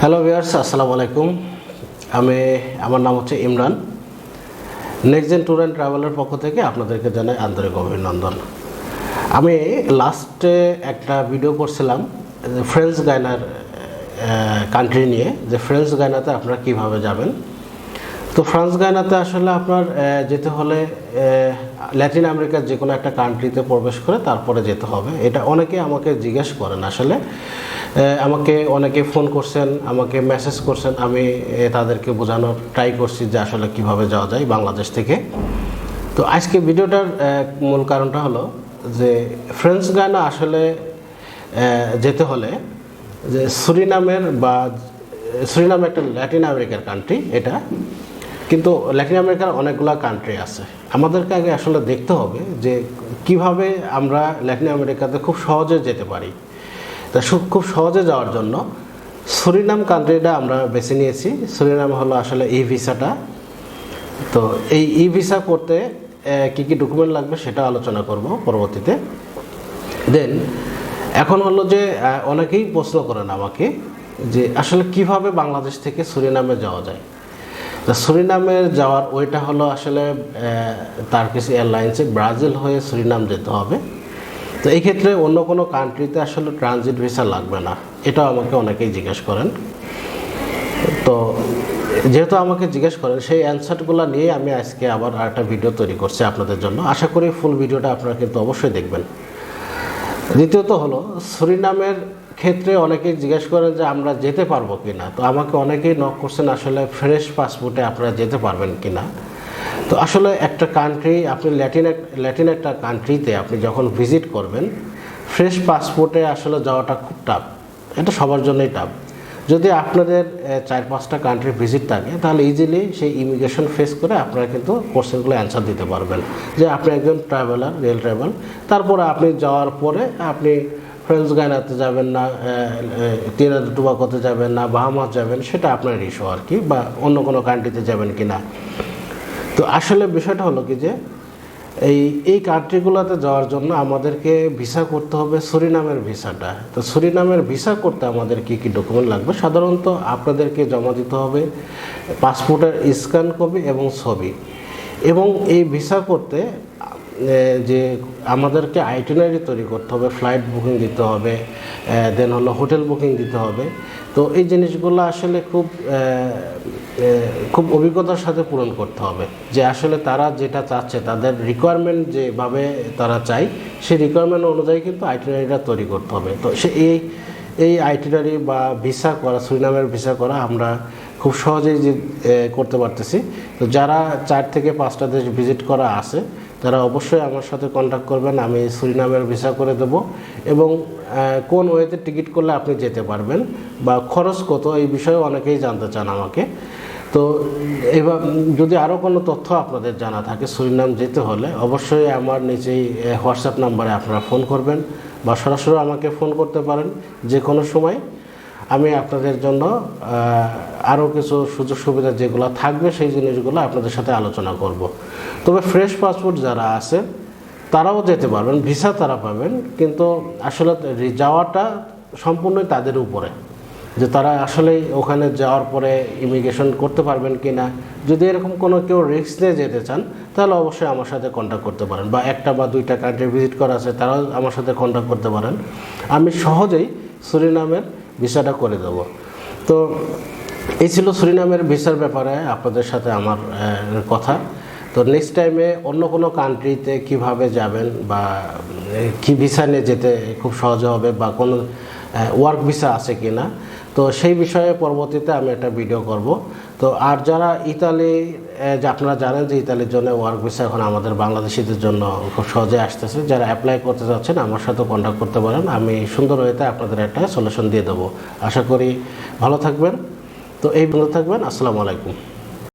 Hello viewers আসসালামু আলাইকুম আমি, আমার নাম হচ্ছে Imran. Next gen tour and ট্রাভেলের পক্ষ থেকে আপনাদেরকে জানাই আন্তরিক অভিনন্দন। আমি লাস্টে একটা ভিডিও করছিলাম ফ্রেন্স গায়নার কান্ট্রি নিয়ে। যে ফ্রেন্স গায়নাতে আপনারা কীভাবে যাবেন? তো ফ্রান্স গায়নাতে আসলে আপনার যেতে হলে ল্যাটিন আমেরিকার যে কোনো একটা কান্ট্রিতে প্রবেশ করে তারপরে যেতে হবে। এটা অনেকে আমাকে জিজ্ঞেস করেন আসলে। আমাকে অনেকে ফোন করছেন, আমাকে মেসেজ করছেন, আমি তাদেরকে বোঝানোর ট্রাই করছি যে আসলে কীভাবে যাওয়া যায় বাংলাদেশ থেকে। তো আজকে ভিডিওটার মূল কারণটা হলো যে ফ্রেঞ্চ গায়না আসলে যেতে হলে যে সুরিনামের বা, সুরিনাম একটা ল্যাটিন আমেরিকার কান্ট্রি এটা। কিন্তু ল্যাটিন আমেরিকার অনেকগুলো কান্ট্রি আছে। আমাদেরকে আগে আসলে দেখতে হবে যে কীভাবে আমরা ল্যাটিন আমেরিকাতে খুব সহজে যেতে পারি। তা খুব সহজে যাওয়ার জন্য সুরিনাম কান্ট্রিটা আমরা বেছে নিয়েছি। সুরিনাম হলো আসলে ই ভিসাটা। তো এই ই ভিসা করতে কি কি ডকুমেন্ট লাগবে সেটা আলোচনা করব পরবর্তীতে। দেন এখন হলো যে অনেকেই প্রশ্ন করেন আমাকে যে আসলে কীভাবে বাংলাদেশ থেকে সুরিনামে যাওয়া যায়। তা সুরিনামে যাওয়ার ওইটা হলো আসলে তার কিছু এয়ারলাইন্সে ব্রাজিল হয়ে সুরিনাম যেতে হবে। তো এই ক্ষেত্রে অন্য কোনো কান্ট্রিতে আসলে ট্রানজিট ভিসা লাগবে না। এটাও আমাকে অনেকেই জিজ্ঞেস করেন। তো যেহেতু আমাকে জিজ্ঞেস করেন, সেই অ্যান্সারগুলো নিয়ে আমি আজকে আবার আরেকটা ভিডিও তৈরি করছি আপনাদের জন্য। আশা করি ফুল ভিডিওটা আপনারা কিন্তু অবশ্যই দেখবেন। দ্বিতীয়ত হলো, সুরিনামের ক্ষেত্রে অনেকেই জিজ্ঞেস করেন যে আমরা যেতে পারব কি না তো আমাকে অনেকেই নক করছেন, আসলে ফ্রেশ পাসপোর্টে আপনারা যেতে পারবেন কি না তো আসলে একটা কান্ট্রি আপনি ল্যাটিন ল্যাটিন একটা কান্ট্রিতে আপনি যখন ভিজিট করবেন ফ্রেশ পাসপোর্টে আসলে যাওয়াটা খুব টাফ এটা সবার জন্যই টাফ যদি আপনাদের চার পাঁচটা কান্ট্রি ভিজিট থাকে, তাহলে ইজিলি সেই ইমিগ্রেশন ফেস করে আপনারা কিন্তু কোশ্চেনগুলো অ্যান্সার দিতে পারবেন। যে আপনি একজন ট্রাভেলার রেল ট্রাভেল তারপরে আপনি যাওয়ার পরে আপনি ফ্রেন্স গায়নাতে যাবেন না তিরাদ টুবাকোতে যাবেন না বাহামাস যাবেন, সেটা আপনার ইস্যু আর কি, বা অন্য কোনো কান্ট্রিতে যাবেন কি না। তো আসলে বিষয়টা হলো কি যে, এই এই কান্ট্রিগুলোতে যাওয়ার জন্য আমাদেরকে ভিসা করতে হবে সুরিনামের ভিসাটা। তো সুরিনামের ভিসা করতে আমাদের কি কি ডকুমেন্ট লাগবে? সাধারণত আপনাদেরকে জমা দিতে হবে পাসপোর্টের স্ক্যান কপি এবং ছবি। এবং এই ভিসা করতে যে আমাদেরকে আইটিনারি তৈরি করতে হবে ফ্লাইট বুকিং দিতে হবে দেন হলো হোটেল বুকিং দিতে হবে। তো এই জিনিসগুলো আসলে খুব খুব অভিজ্ঞতার সাথে পূরণ করতে হবে যে আসলে তারা যেটা চাচ্ছে, তাদের রিকোয়ারমেন্ট যেভাবে তারা চায়, সেই রিকোয়ারমেন্ট অনুযায়ী কিন্তু আইটিনারিটা তৈরি করতে হবে। তো সে এই এই আইটিনারি বা ভিসা করা সুরিনামের ভিসা করা আমরা খুব সহজেই যে করতে পারতেছি। তো যারা চার থেকে পাঁচটা দেশ ভিজিট করা আছে তারা অবশ্যই আমার সাথে কন্ট্যাক্ট করবেন, আমি সুরিনামের ভিসা করে দেব এবং কোন ওয়েতে টিকিট করলে আপনি যেতে পারবেন বা খরচ কত এই বিষয়ে অনেকেই জানতে চান আমাকে। তো এবার, যদি আরও কোনো তথ্য আপনাদের জানা থাকে সুরিনাম যেতে হলে, অবশ্যই আমার নিচেই হোয়াটসঅ্যাপ নাম্বারে আপনারা ফোন করবেন বা সরাসরি আমাকে ফোন করতে পারেন যে কোনো সময়। আমি আপনাদের জন্য আরও কিছু সুযোগ সুবিধা যেগুলো থাকবে, সেই জিনিসগুলো আপনাদের সাথে আলোচনা করব। তবে ফ্রেশ পাসপোর্ট যারা আছে, তারাও যেতে পারবেন, ভিসা তারা পাবেন, কিন্তু আসলে যাওয়াটা সম্পূর্ণই তাদের উপরে। যে তারা আসলে ওখানে যাওয়ার পরে ইমিগ্রেশন করতে পারবেন কি না যদি এরকম কোনো কেউ রিস্ক নিয়ে যেতে চান, তাহলে অবশ্যই আমার সাথে কন্ট্যাক্ট করতে পারেন। বা একটা বা দুইটা কান্ট্রি ভিজিট করা আছে, তারাও আমার সাথে কন্ট্যাক্ট করতে পারেন। আমি সহজেই সুরিনামের ভিসাটা করে দেবো। তো এই ছিল সুরিনামের ভিসার ব্যাপারে আপনাদের সাথে আমার কথা। তো নেক্সট টাইমে অন্য কোনো কান্ট্রিতে কীভাবে যাবেন বা কি ভিসা নিয়ে যেতে খুব সহজ হবে বা কোনো ওয়ার্ক ভিসা আছে কি না তো সেই বিষয়ে পরবর্তীতে আমি একটা ভিডিও করব। তো আর যারা ইতালি আপনারা জানেন যে ইতালির জন্য ওয়ার্ক ভিসা এখন আমাদের বাংলাদেশিদের জন্য খুব সহজে আসতেছে। যারা অ্যাপ্লাই করতে চাচ্ছেন আমার সাথে কন্ট্যাক্ট করতে পারেন। আমি সুন্দর হয়েতে আপনাদের একটা সলিউশন দিয়ে দেবো। আশা করি ভালো থাকবেন। তো এই ভালো থাকবেন। আসসালামু আলাইকুম।